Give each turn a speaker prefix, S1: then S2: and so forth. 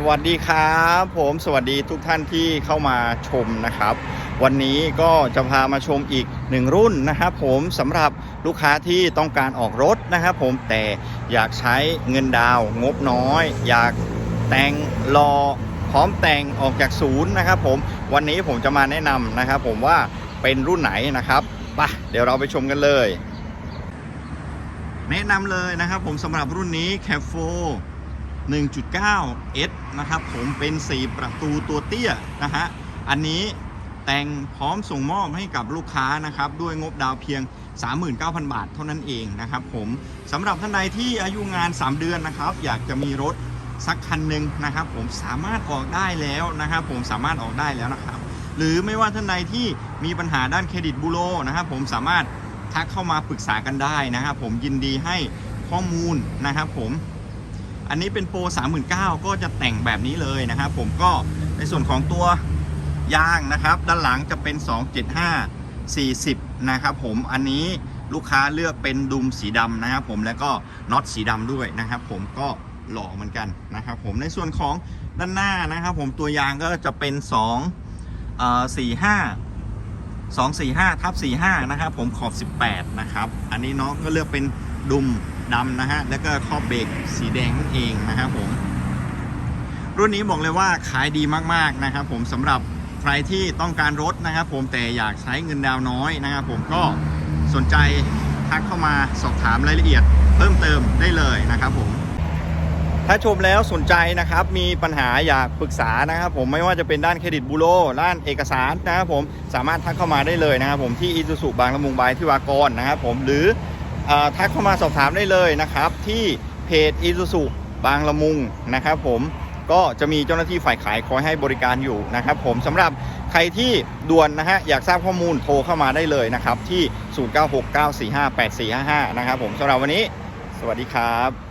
S1: สวัสดีครับ ผมสวัสดีทุกท่านที่เข้ามาชมนะครับ วันนี้ก็จะพามาชมอีกหนึ่งรุ่นนะครับผมสำหรับลูกค้าที่ต้องการออกรถนะครับผมแต่อยากใช้เงินดาวงบน้อย อยากแต่งรอพร้อมแต่งออกจากศูนย์นะครับผมวันนี้ผมจะมาแนะนำนะครับผมว่าเป็นรุ่นไหนนะครับปะเดี๋ยวเราไปชมกันเลย แนะนำเลยนะครับผมสำหรับรุ่นนี้แคฟโฟ 1.9S นะครับผมเป็น 4 ประตูตัวเตี้ยนะฮะ อันนี้แต่งพร้อมส่งมอบให้กับลูกค้านะครับ ด้วยงบดาวเพียง 39,000 บาทเท่านั้นเองนะครับผมสำหรับท่านใดที่อายุงาน 3 เดือนนะครับ อยากจะมีรถสักคันหนึ่งนะครับ ผมสามารถออกได้แล้วนะครับ ผมสามารถออกได้แล้วนะครับ หรือไม่ว่าท่านใดที่มีปัญหาด้านเครดิตบูโรนะครับ ผมสามารถทักเข้ามาปรึกษากันได้นะครับ ผมยินดีให้ข้อมูลนะครับ ผม อันนี้เป็นโปร 39,000 ก็จะแต่งแบบนี้เลยนะครับผมก็ในส่วนของตัวยางนะครับ ด้านหลังจะเป็น 275 40 นะครับผมอันนี้ลูกค้าเลือกเป็นดุมสีดำนะครับผมแล้วก็น็อตสีดำด้วยนะครับผมก็หล่อเหมือนกันนะครับผมในส่วนของด้านหน้านะครับผมตัวยางก็จะเป็น2เอ่อ45 245ทับ45นะครับผมขอบ 18 นะครับ อันนี้น้องก็เลือกเป็น ดุมดำนะฮะ แล้วก็ครอบเบรกสีแดงนั่นเองนะครับผม รุ่นนี้บอกเลยว่าขายดีมากๆนะครับผมสำหรับใครที่ต้องการรถนะครับผมแต่อยากใช้เงินดาวน้อยนะครับผมก็สนใจทักเข้ามาสอบถามรายละเอียดเพิ่มเติมได้เลยนะครับผมถ้าชมแล้วสนใจนะครับมีปัญหาอยากปรึกษานะครับผมไม่ว่าจะเป็นด้านเครดิตบูโรด้านเอกสารนะครับผมสามารถทักเข้ามาได้เลยนะครับผมที่อีซูซูบางละมุงบายที่วากรนะครับผมหรือเออ ทักเข้ามาสอบถามได้เลยนะครับ ที่เพจอีซูซูบางละมุงนะครับผมก็จะมีเจ้าหน้าที่ฝ่ายขายคอยให้บริการอยู่นะครับผมสำหรับใครที่ด่วนนะฮะอยากทราบข้อมูลโทรเข้ามาได้เลยนะครับที่ 0969458455 นะครับผมสำหรับวันนี้ สวัสดีครับ